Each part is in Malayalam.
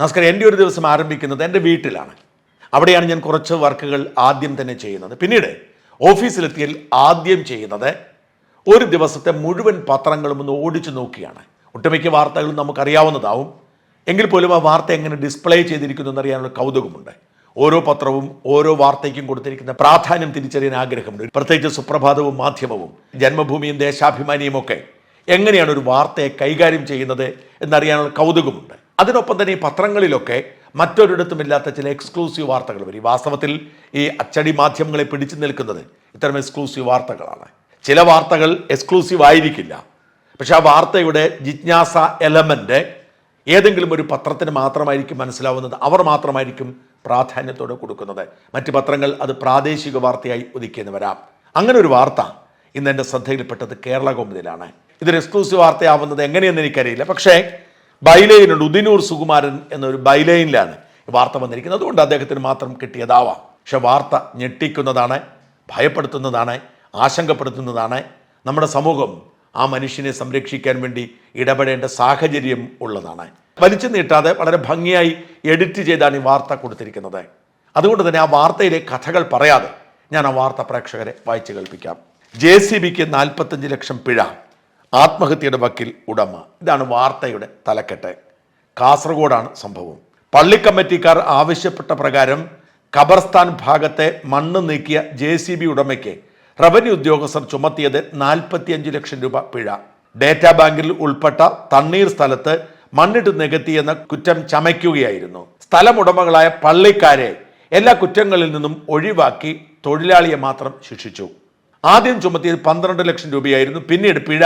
നമസ്കാരം എന്റെ ഒരു ദിവസം ആരംഭിക്കുന്നത് എന്റെ വീട്ടിലാണ്. അവിടെയാണ് ഞാൻ കുറച്ച് വർക്കുകൾ ആദ്യം തന്നെ ചെയ്യുന്നത്. പിന്നീട് ഓഫീസിലെത്തിയാൽ ആദ്യം ചെയ്യുന്നത് ഒരു ദിവസത്തെ മുഴുവൻ പത്രങ്ങളും ഒന്ന് ഓടിച്ചു നോക്കിയാണ്. ഒട്ടുമിക്ക വാർത്തകളും നമുക്കറിയാവുന്നതാവും. എങ്കിൽ പോലും ആ വാർത്ത എങ്ങനെ ഡിസ്പ്ലേ ചെയ്തിരിക്കുന്നു എന്നറിയാനുള്ള കൗതുകമുണ്ട്. ഓരോ പത്രവും ഓരോ വാർത്തയ്ക്കും കൊടുത്തിരിക്കുന്ന പ്രാധാന്യം തിരിച്ചറിയാൻ ആഗ്രഹമുണ്ട്. പ്രത്യേകിച്ച് സുപ്രഭാതവും മാധ്യമവും ജന്മഭൂമിയും ദേശാഭിമാനിയും ഒക്കെ എങ്ങനെയാണ് ഒരു വാർത്തയെ കൈകാര്യം ചെയ്യുന്നത് എന്നറിയാനുള്ള കൗതുകമുണ്ട്. അതിനൊപ്പം തന്നെ ഈ പത്രങ്ങളിലൊക്കെ മറ്റൊരിടത്തുമില്ലാത്ത ചില എക്സ്ക്ലൂസീവ് വാർത്തകൾ വരും. വാസ്തവത്തിൽ ഈ അച്ചടി മാധ്യമങ്ങളെ പിടിച്ചു നിൽക്കുന്നത് ഇത്തരം എക്സ്ക്ലൂസീവ് വാർത്തകളാണ്. ചില വാർത്തകൾ എക്സ്ക്ലൂസീവ് ആയിരിക്കില്ല. പക്ഷെ ആ വാർത്തയുടെ ജിജ്ഞാസ എലമെന്റ് ഏതെങ്കിലും ഒരു പത്രത്തിന് മാത്രമായിരിക്കും മനസ്സിലാവുന്നത്. അവർ മാത്രമായിരിക്കും പ്രാധാന്യത്തോടെ കൊടുക്കുന്നത്. മറ്റ് പത്രങ്ങൾ അത് പ്രാദേശിക വാർത്തയായി ഒതുക്കിയെന്ന് വരാം. അങ്ങനെ ഒരു വാർത്ത ഇന്ന് എന്റെ ശ്രദ്ധയിൽപ്പെട്ടത് കേരള കൗമുദിലാണ് ഇതൊരു എക്സ്ക്ലൂസീവ് വാർത്തയാവുന്നത് എങ്ങനെയെന്ന് എനിക്കറിയില്ല. പക്ഷേ ബൈലൈനുണ്ട് ഉദിനൂർ സുകുമാരൻ എന്നൊരു ബൈലൈനിലാണ് വാർത്ത വന്നിരിക്കുന്നത്. അതുകൊണ്ട് അദ്ദേഹത്തിന് മാത്രം കിട്ടിയതാവാം. പക്ഷെ വാർത്ത ഞെട്ടിക്കുന്നതാണ് ഭയപ്പെടുത്തുന്നതാണ് ആശങ്കപ്പെടുത്തുന്നതാണ് നമ്മുടെ സമൂഹം. ആ മനുഷ്യനെ സംരക്ഷിക്കാൻ വേണ്ടി ഇടപെടേണ്ട സാഹചര്യം ഉള്ളതാണ്. വലിച്ചു നീട്ടാതെ വളരെ ഭംഗിയായി എഡിറ്റ് ചെയ്താണ് ഈ വാർത്ത കൊടുത്തിരിക്കുന്നത്. അതുകൊണ്ട് തന്നെ ആ വാർത്തയിലെ കഥകൾ പറയാതെ ഞാൻ ആ വാർത്ത പ്രേക്ഷകരെ വായിച്ചു കേൾപ്പിക്കാം. ജെ സി ബിക്ക് നാൽപ്പത്തഞ്ച് ലക്ഷം പിഴ. ആത്മഹത്യയുടെ വക്കിൽ ഉടമ. ഇതാണ് വാർത്തയുടെ തലക്കെട്ട്. കാസർഗോഡാണ് സംഭവം. പള്ളി കമ്മിറ്റിക്കാർ ആവശ്യപ്പെട്ട പ്രകാരം ഖബർസ്ഥാൻ ഭാഗത്തെ മണ്ണ് നീക്കിയ ജെ സി ബി ഉടമയ്ക്ക് റവന്യൂ ഉദ്യോഗസ്ഥർ ചുമത്തിയത് നാൽപ്പത്തിയഞ്ച് ലക്ഷം രൂപ പിഴ. ഡേറ്റാ ബാങ്കിൽ ഉൾപ്പെട്ട തണ്ണീർ സ്ഥലത്ത് മണ്ണിട്ട് നികത്തിയെന്ന കുറ്റം ചമയ്ക്കുകയായിരുന്നു. സ്ഥലമുടമകളായ പള്ളിക്കാരെ എല്ലാ കുറ്റങ്ങളിൽ നിന്നും ഒഴിവാക്കി തൊഴിലാളിയെ മാത്രം ശിക്ഷിച്ചു. ആദ്യം ചുമത്തിയത് പന്ത്രണ്ട് ലക്ഷം രൂപയായിരുന്നു. പിന്നീട് പിഴ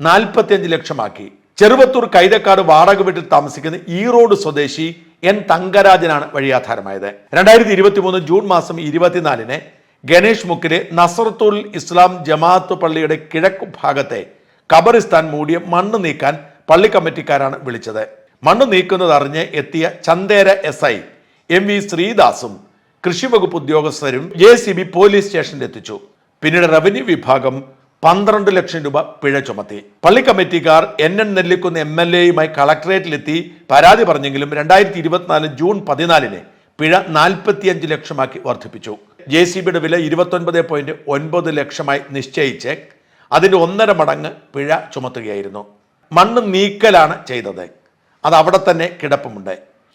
നാൽപ്പത്തിയഞ്ച് ലക്ഷമാക്കി. ചെറുവത്തൂർ കൈതക്കാട് വാടക വീട്ടിൽ താമസിക്കുന്ന ഈറോഡ് സ്വദേശി എൻ തങ്കരാജനാണ് വഴിയാധാരമായത്. രണ്ടായിരത്തി ഇരുപത്തി മൂന്ന് ജൂൺ മാസം ഇരുപത്തിനാലിന് ഗണേഷ് മുക്കിലെ നസറത്തുൽ ഇസ്ലാം ജമാഅത്ത് പള്ളിയുടെ കിഴക്ക് ഭാഗത്തെ ഖബറിസ്ഥാൻ മൂടിയ മണ്ണ് നീക്കാൻ പള്ളി കമ്മിറ്റിക്കാരാണ് വിളിച്ചത്. മണ്ണ് നീക്കുന്നത് അറിഞ്ഞ് എത്തിയ Chandera S I M V ശ്രീദാസും കൃഷിവകുപ്പ് ഉദ്യോഗസ്ഥരും ജെ സി ബി പോലീസ് സ്റ്റേഷനിൽ എത്തിച്ചു പിന്നീട് റവന്യൂ വിഭാഗം പന്ത്രണ്ട് ലക്ഷം രൂപ പിഴ ചുമത്തി. പള്ളി കമ്മിറ്റിക്കാർ N N Nellikkunnu M L എയുമായി കളക്ടറേറ്റിലെത്തി പരാതി പറഞ്ഞെങ്കിലും രണ്ടായിരത്തി ഇരുപത്തിനാല് ജൂൺ പതിനാലിന് പിഴ നാൽപ്പത്തിയഞ്ച് ലക്ഷമാക്കി വർദ്ധിപ്പിച്ചു. ജെ സി ബിയുടെ വില ഇരുപത്തൊൻപത് പോയിന്റ് ഒൻപത് ലക്ഷമായി നിശ്ചയിച്ച് അതിന്റെ ഒന്നര മടങ്ങ് പിഴ ചുമത്തുകയായിരുന്നു. മണ്ണ് നീക്കലാണ് ചെയ്തത്. അത് അവിടെ തന്നെ കിടപ്പുമുണ്ട്.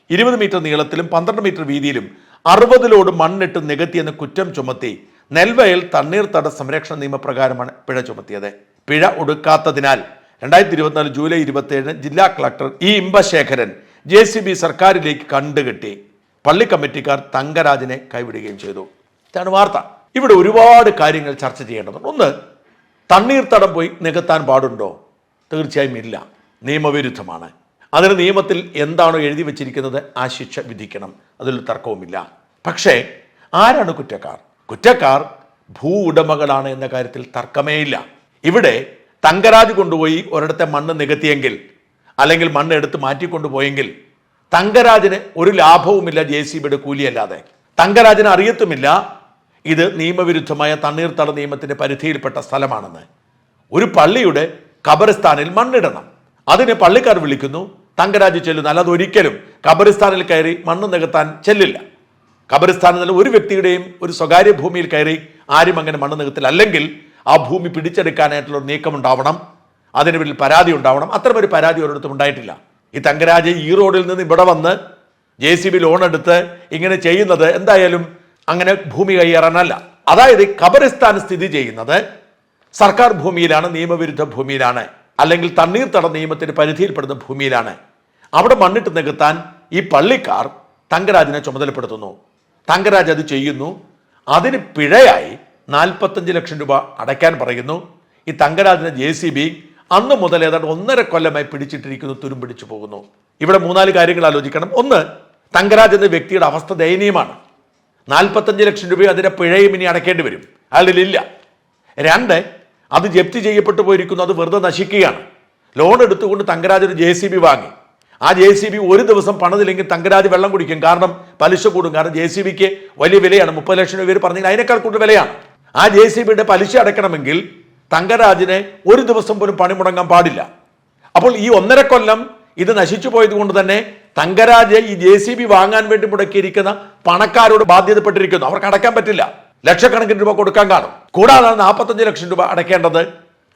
ഇരുപത് മീറ്റർ നീളത്തിലും പന്ത്രണ്ട് മീറ്റർ വീതിയിലും അറുപതിലോട് മണ്ണിട്ട് നികത്തിയെന്ന് കുറ്റം ചുമത്തി നെൽവയൽ തണ്ണീർത്തട സംരക്ഷണ നിയമപ്രകാരമാണ് പിഴ ചുമത്തിയത്. പിഴ ഒടുക്കാത്തതിനാൽ രണ്ടായിരത്തി ഇരുപത്തിനാല് ജൂലൈ ഇരുപത്തിയേഴിന് ജില്ലാ collector E Inbasekaran J C B സർക്കാരിലേക്ക് കണ്ടുകെട്ടി പള്ളി കമ്മിറ്റിക്കാർ തങ്കരാജിനെ കൈവിടുകയും ചെയ്തു. ഇതാണ് വാർത്ത. ഇവിടെ ഒരുപാട് കാര്യങ്ങൾ ചർച്ച ചെയ്യേണ്ടതുണ്ട്. ഒന്ന് തണ്ണീർത്തടം പോയി നികത്താൻ പാടുണ്ടോ? തീർച്ചയായും ഇല്ല. നിയമവിരുദ്ധമാണ്. അതിന് നിയമത്തിൽ എന്താണോ എഴുതി വച്ചിരിക്കുന്നത് ആ ശിക്ഷ വിധിക്കണം. അതിൽ തർക്കവുമില്ല. പക്ഷേ ആരാണ് കുറ്റക്കാർ? കുറ്റക്കാർ ഭൂ ഉടമകളാണ് എന്ന കാര്യത്തിൽ തർക്കമേയില്ല. ഇവിടെ തങ്കരാജ് കൊണ്ടുപോയി ഒരിടത്തെ മണ്ണ് നികത്തിയെങ്കിൽ അല്ലെങ്കിൽ മണ്ണ് എടുത്ത് മാറ്റിക്കൊണ്ടുപോയെങ്കിൽ തങ്കരാജിന് ഒരു ലാഭവുമില്ല ജെ സി ബിയുടെ കൂലിയല്ലാതെ. തങ്കരാജിന് അറിയത്തുമില്ല. ഇത് നിയമവിരുദ്ധമായ തണ്ണീർത്തട നിയമത്തിന്റെ പരിധിയിൽപ്പെട്ട സ്ഥലമാണെന്ന്. ഒരു പള്ളിയുടെ ഖബറിസ്ഥാനിൽ മണ്ണിടണം. അതിന് പള്ളിക്കാർ വിളിക്കുന്നു. തങ്കരാജ് ചെല്ലുന്നു. അല്ലാതെ ഒരിക്കലും ഖബറിസ്ഥാനിൽ കയറി മണ്ണ് നികത്താൻ ചെല്ലില്ല. ഖബറിസ്ഥാനിൽ ഒരു വ്യക്തിയുടെയും ഒരു സ്വകാര്യ ഭൂമിയിൽ കയറി ആരും അങ്ങനെ മണ്ണ് നികത്തില്ല. അല്ലെങ്കിൽ ആ ഭൂമി പിടിച്ചെടുക്കാനായിട്ടുള്ള ഒരു നീക്കം ഉണ്ടാവണം അതിന് പിന്നിൽ പരാതി ഉണ്ടാവണം. അത്രമൊരു പരാതി ഒരിടത്തും ഉണ്ടായിട്ടില്ല. ഈ തങ്കരാജ് ഈ റോഡിൽ നിന്ന് ഇവിടെ വന്ന് ജെ സി ബി ലോൺ എടുത്ത് ഇങ്ങനെ ചെയ്യുന്നത് എന്തായാലും അങ്ങനെ ഭൂമി കൈയേറാനല്ല. അതായത് ഖബറിസ്ഥാൻ സ്ഥിതി ചെയ്യുന്നത് സർക്കാർ ഭൂമിയിലാണ് നിയമവിരുദ്ധ ഭൂമിയിലാണ് അല്ലെങ്കിൽ തണ്ണീർത്തട നിയമത്തിന് പരിധിയിൽപ്പെടുന്ന ഭൂമിയിലാണ്. അവിടെ മണ്ണിട്ട് നികത്താൻ ഈ പള്ളിക്കാർ തങ്കരാജിനെ ചുമതലപ്പെടുത്തുന്നു. തങ്കരാജ് അത് ചെയ്യുന്നു. അതിന് പിഴയായി നാൽപ്പത്തഞ്ച് ലക്ഷം രൂപ അടയ്ക്കാൻ പറയുന്നു. ഈ തങ്കരാജിനെ ജെ സി ബി അന്ന് മുതൽ ഏതാണ്ട് ഒന്നര കൊല്ലമായി പിടിച്ചിട്ടിരിക്കുന്നു തുരും പിടിച്ചു പോകുന്നു. ഇവിടെ മൂന്നാൽ കാര്യങ്ങൾ ആലോചിക്കണം. ഒന്ന് തങ്കരാജ് എന്ന വ്യക്തിയുടെ അവസ്ഥ ദയനീയമാണ്. നാൽപ്പത്തഞ്ച് ലക്ഷം രൂപ അതിന്റെ പിഴയും ഇനി അടയ്ക്കേണ്ടി വരും. അയാളിലില്ല രണ്ട് അത് ജപ്തി ചെയ്യപ്പെട്ടു പോയിരിക്കുന്നു അത് വെറുതെ നശിക്കുകയാണ്. ലോൺ എടുത്തുകൊണ്ട് തങ്കരാജ് ഒരു ജെ സി ബി വാങ്ങി. ആ ജെ സി ബി ഒരു ദിവസം പണിതില്ലെങ്കിൽ തങ്കരാജ് വെള്ളം കുടിക്കും. കാരണം പലിശ കൂടും. കാരണം ജെ സി ബിക്ക് വലിയ വിലയാണ്. മുപ്പത് ലക്ഷം രൂപ പറഞ്ഞെങ്കിൽ അതിനേക്കാൾ കൂടുതൽ വിലയാണ്. ആ ജെ സി ബിയുടെ പലിശ അടയ്ക്കണമെങ്കിൽ തങ്കരാജിനെ ഒരു ദിവസം പോലും പണി മുടങ്ങാൻ പാടില്ല. അപ്പോൾ ഈ ഒന്നര കൊല്ലം ഇത് നശിച്ചു പോയത് കൊണ്ട് തന്നെ തങ്കരാജ് ഈ ജെ സി ബി വാങ്ങാൻ വേണ്ടി മുടക്കിയിരിക്കുന്ന പണക്കാരോട് ബാധ്യതപ്പെട്ടിരിക്കുന്നു. അവർക്ക് അടയ്ക്കാൻ പറ്റില്ല. ലക്ഷക്കണക്കിന് രൂപ കൊടുക്കാൻ കാണും. കൂടാതെ നാൽപ്പത്തഞ്ച് ലക്ഷം രൂപ അടയ്ക്കേണ്ടത്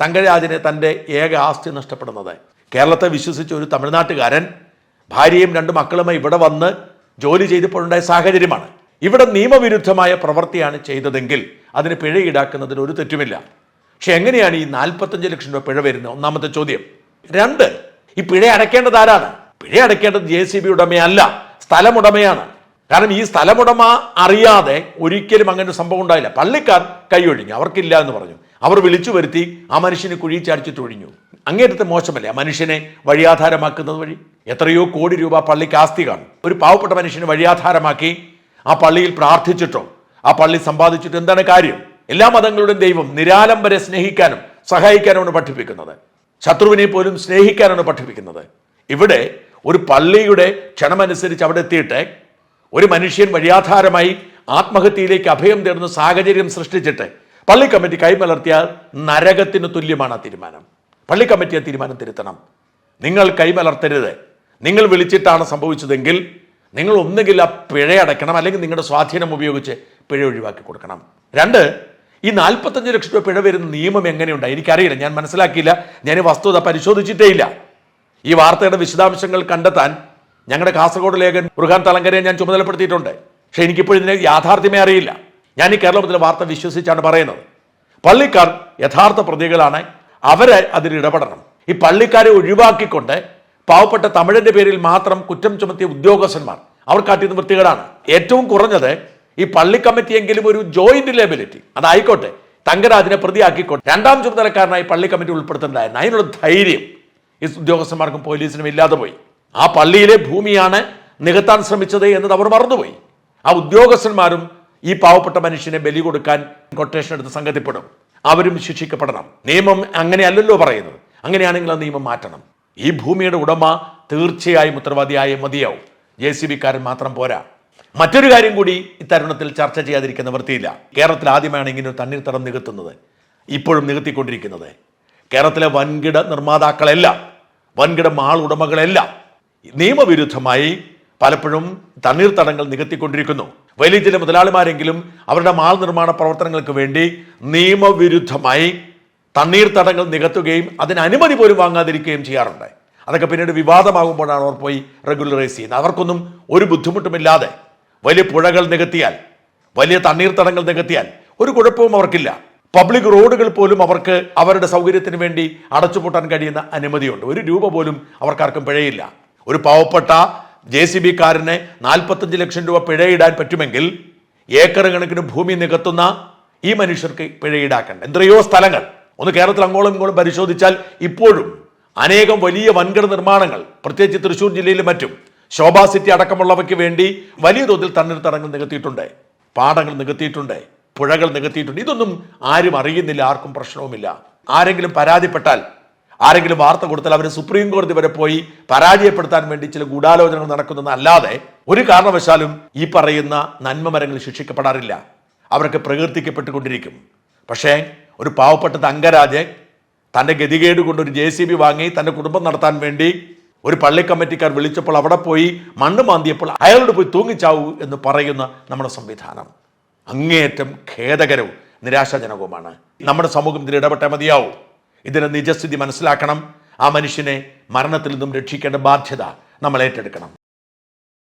തങ്കരാജിനെ തന്റെ ഏക ആസ്തി നഷ്ടപ്പെടുന്നത്. കേരളത്തെ വിശ്വസിച്ച ഒരു തമിഴ്നാട്ടുകാരൻ ഭാര്യയും രണ്ട് മക്കളുമായി ഇവിടെ വന്ന് ജോലി ചെയ്തപ്പോഴുണ്ടായ സാഹചര്യമാണ്. ഇവിടെ നിയമവിരുദ്ധമായ പ്രവൃത്തിയാണ് ചെയ്തതെങ്കിൽ അതിന് പിഴ ഈടാക്കുന്നതിന് ഒരു തെറ്റുമില്ല. പക്ഷെ എങ്ങനെയാണ് ഈ നാൽപ്പത്തഞ്ച് ലക്ഷം രൂപ പിഴ വരുന്നത്? ഒന്നാമത്തെ ചോദ്യം. രണ്ട് ഈ പിഴ അടയ്ക്കേണ്ടത് ആരാണ്? പിഴ അടയ്ക്കേണ്ടത് ജെ സി ബി ഉടമയല്ല സ്ഥലമുടമയാണ്. കാരണം ഈ സ്ഥലമുടമ അറിയാതെ ഒരിക്കലും അങ്ങനെ ഒരു സംഭവം ഉണ്ടായില്ല. പള്ളിക്കാർ കൈയൊഴിഞ്ഞു അവർക്കില്ല എന്ന് പറഞ്ഞു. അവർ വിളിച്ചു വരുത്തി ആ മനുഷ്യനെ കുഴി ചാടിച്ചിട്ടൊഴിഞ്ഞു അങ്ങേറ്റത്തെ മോശമല്ലേ? ആ മനുഷ്യനെ വഴിയാധാരമാക്കുന്നത് വഴി? എത്രയോ കോടി രൂപ പള്ളിക്ക് ആസ്തി കാണും. ഒരു പാവപ്പെട്ട മനുഷ്യനെ വഴിയാധാരമാക്കി ആ പള്ളിയിൽ പ്രാർത്ഥിച്ചിട്ടോ ആ പള്ളി സമ്പാദിച്ചിട്ടോ എന്താണ് കാര്യം? എല്ലാ മതങ്ങളുടെയും ദൈവം നിരാലംബരെ സ്നേഹിക്കാനും സഹായിക്കാനുമാണ് പഠിപ്പിക്കുന്നത്. ശത്രുവിനെ പോലും സ്നേഹിക്കാനാണ് പഠിപ്പിക്കുന്നത്. ഇവിടെ ഒരു പള്ളിയുടെ ക്ഷണമനുസരിച്ച് അവിടെ എത്തിയിട്ട് ഒരു മനുഷ്യൻ വഴിയാധാരമായി ആത്മഹത്യയിലേക്ക് അഭയം തേടുന്ന സാഹചര്യം സൃഷ്ടിച്ചിട്ട് പള്ളി കമ്മിറ്റി കൈമലർത്തിയാൽ നരകത്തിന് തുല്യമാണ് ആ തീരുമാനം. പള്ളി കമ്മിറ്റി ആ തീരുമാനം തിരുത്തണം. നിങ്ങൾ കൈമലർത്തരുത്. നിങ്ങൾ വിളിച്ചിട്ടാണ് സംഭവിച്ചതെങ്കിൽ നിങ്ങൾ ഒന്നുകിൽ ആ പിഴ അടയ്ക്കണം അല്ലെങ്കിൽ നിങ്ങളുടെ സ്വാധീനം ഉപയോഗിച്ച് പിഴ ഒഴിവാക്കി കൊടുക്കണം. രണ്ട് ഈ നാൽപ്പത്തഞ്ച് ലക്ഷം രൂപ പിഴ വരുന്ന നിയമം എങ്ങനെയുണ്ട്? എനിക്കറിയില്ല ഞാൻ മനസ്സിലാക്കിയില്ല ഞാൻ ഈ വസ്തുത പരിശോധിച്ചിട്ടേ ഇല്ല. ഈ വാർത്തയുടെ വിശദാംശങ്ങൾ കണ്ടെത്താൻ ഞങ്ങളുടെ കാസർഗോഡ് ലേഖൻ മുരുകാൻ തലങ്കരയെ ഞാൻ ചുമതലപ്പെടുത്തിയിട്ടുണ്ട്. പക്ഷേ എനിക്കിപ്പോൾ ഇതിനെ യാഥാർത്ഥ്യമേ അറിയില്ല. ഞാൻ ഈ കേരളത്തിലെ വാർത്ത വിശ്വസിച്ചാണ് പറയുന്നത്. പള്ളിക്കാർ യഥാർത്ഥ പ്രതികളാണ്. അവരെ അതിൽ ഇടപെടണം. ഈ പള്ളിക്കാരെ ഒഴിവാക്കിക്കൊണ്ട് പാവപ്പെട്ട തമിഴന്റെ പേരിൽ മാത്രം കുറ്റം ചുമത്തിയ ഉദ്യോഗസ്ഥന്മാർ അവർ കാട്ടിയത് വൃത്തികേടാണ്. ഏറ്റവും കുറഞ്ഞത് ഈ പള്ളി കമ്മിറ്റിയെങ്കിലും ഒരു ജോയിന്റ് ലേബിലിറ്റി അതായിക്കോട്ടെ തങ്കരാജിനെ പ്രതിയാക്കിക്കോട്ടെ രണ്ടാം ചുമതലക്കാരനായി പള്ളി കമ്മിറ്റി ഉൾപ്പെടുത്തേണ്ടതായിരുന്നു അതിനുള്ള ധൈര്യം ഈ ഉദ്യോഗസ്ഥന്മാർക്കും പോലീസിനും ഇല്ലാതെ പോയി. ആ പള്ളിയിലെ ഭൂമിയാണ് നികത്താൻ ശ്രമിച്ചത് എന്നത് അവർ മറന്നുപോയി. ആ ഉദ്യോഗസ്ഥന്മാരും ഈ പാവപ്പെട്ട മനുഷ്യനെ ബലി കൊടുക്കാൻ കൊട്ടേഷൻ എടുത്ത് സംഗതിപ്പെടും അവരും ശിക്ഷിക്കപ്പെടണം. നിയമം അങ്ങനെയല്ലല്ലോ പറയുന്നത്. അങ്ങനെയാണെങ്കിൽ ആ നിയമം മാറ്റണം. ഈ ഭൂമിയുടെ ഉടമ തീർച്ചയായും ഉത്തരവാദിയായ മതിയാവും. ജെ സി ബിക്കാരൻ മാത്രം പോരാ. മറ്റൊരു കാര്യം കൂടി ഇത്തരുണത്തിൽ ചർച്ച ചെയ്യാതിരിക്കുന്ന വൃത്തിയില്ല കേരളത്തിൽ ആദ്യമാണ് ഇങ്ങനെ ഒരു തണ്ണീർത്തടം നികത്തുന്നത്. ഇപ്പോഴും നികത്തിക്കൊണ്ടിരിക്കുന്നത്. കേരളത്തിലെ വൻകിട നിർമ്മാതാക്കളെല്ലാം വൻകിട മാൾ ഉടമകളെല്ലാം നിയമവിരുദ്ധമായി പലപ്പോഴും തണ്ണീർത്തടങ്ങൾ നികത്തിക്കൊണ്ടിരിക്കുന്നു. വലിയ ചില മുതലാളിമാരെങ്കിലും അവരുടെ മാൾ നിർമ്മാണ പ്രവർത്തനങ്ങൾക്ക് വേണ്ടി നിയമവിരുദ്ധമായി തണ്ണീർത്തടങ്ങൾ നികത്തുകയും അതിന് അനുമതി പോലും വാങ്ങാതിരിക്കുകയും ചെയ്യാറുണ്ട്. അതൊക്കെ പിന്നീട് വിവാദമാകുമ്പോഴാണ് അവർ പോയി റെഗുലറൈസ് ചെയ്യുന്നത്. അവർക്കൊന്നും ഒരു ബുദ്ധിമുട്ടുമില്ലാതെ വലിയ പുഴകൾ നികത്തിയാൽ വലിയ തണ്ണീർത്തടങ്ങൾ നികത്തിയാൽ ഒരു കുഴപ്പവും അവർക്കില്ല. പബ്ലിക് റോഡുകൾ പോലും അവർക്ക് അവരുടെ സൗകര്യത്തിന് വേണ്ടി അടച്ചുപൂട്ടാൻ കഴിയുന്ന അനുമതിയുണ്ട്. ഒരു രൂപ പോലും അവർക്കാർക്കും പിഴയില്ല. ഒരു പാവപ്പെട്ട ജെ സി ബിക്കാരന് നാൽപ്പത്തഞ്ച് ലക്ഷം രൂപ പിഴയിടാൻ പറ്റുമെങ്കിൽ ഏക്കർ കണക്കിന് ഭൂമി നികത്തുന്ന ഈ മനുഷ്യർക്ക് പിഴ ഈടാക്കണ്ട എത്രയോ സ്ഥലങ്ങൾ. ഒന്ന് കേരളത്തിൽ അങ്ങോളം ഇങ്ങോളം പരിശോധിച്ചാൽ ഇപ്പോഴും അനേകം വലിയ വൻകിട നിർമ്മാണങ്ങൾ പ്രത്യേകിച്ച് തൃശ്ശൂർ ജില്ലയിലും മറ്റും ശോഭാ സിറ്റി അടക്കമുള്ളവയ്ക്ക് വേണ്ടി വലിയ തോതിൽ തണ്ണീർത്തടങ്ങൾ നികത്തിയിട്ടുണ്ട്. പാടങ്ങൾ നികത്തിയിട്ടുണ്ട്. പുഴകൾ നികത്തിയിട്ടുണ്ട്. ഇതൊന്നും ആരും അറിയുന്നില്ല ആർക്കും പ്രശ്നവുമില്ല. ആരെങ്കിലും പരാതിപ്പെട്ടാൽ ആരെങ്കിലും വാർത്ത കൊടുത്താൽ അവരെ സുപ്രീം കോടതി വരെ പോയി പരാജയപ്പെടുത്താൻ വേണ്ടി ചില ഗൂഢാലോചനകൾ നടക്കുന്നതല്ലാതെ ഒരു കാരണവശാലും ഈ പറയുന്ന നന്മ മരങ്ങൾ ശിക്ഷിക്കപ്പെടാറില്ല. അവരൊക്കെ പ്രകീർത്തിക്കപ്പെട്ടുകൊണ്ടിരിക്കും. പക്ഷേ ഒരു പാവപ്പെട്ട തങ്കരാജൻ തന്റെ ഗതികേട് കൊണ്ട് ഒരു ജെ സി ബി വാങ്ങി തന്റെ കുടുംബം നടത്താൻ വേണ്ടി ഒരു പള്ളി കമ്മിറ്റിക്കാർ വിളിച്ചപ്പോൾ അവിടെ പോയി മണ്ണ് മാന്തിയപ്പോൾ അയാളോട് പോയി തൂങ്ങിച്ചാവൂ എന്ന് പറയുന്ന നമ്മുടെ സംവിധാനം. അങ്ങേയറ്റം ഖേദകരവും നിരാശാജനകവുമാണ്. നമ്മുടെ സമൂഹം ഇതിൽ ഇടപെട്ടേ മതിയാവും. ഇതിന്റെ നിജസ്ഥിതി മനസ്സിലാക്കണം. ആ മനുഷ്യനെ മരണത്തിൽ നിന്നും രക്ഷിക്കേണ്ട ബാധ്യത നമ്മൾ ഏറ്റെടുക്കണം.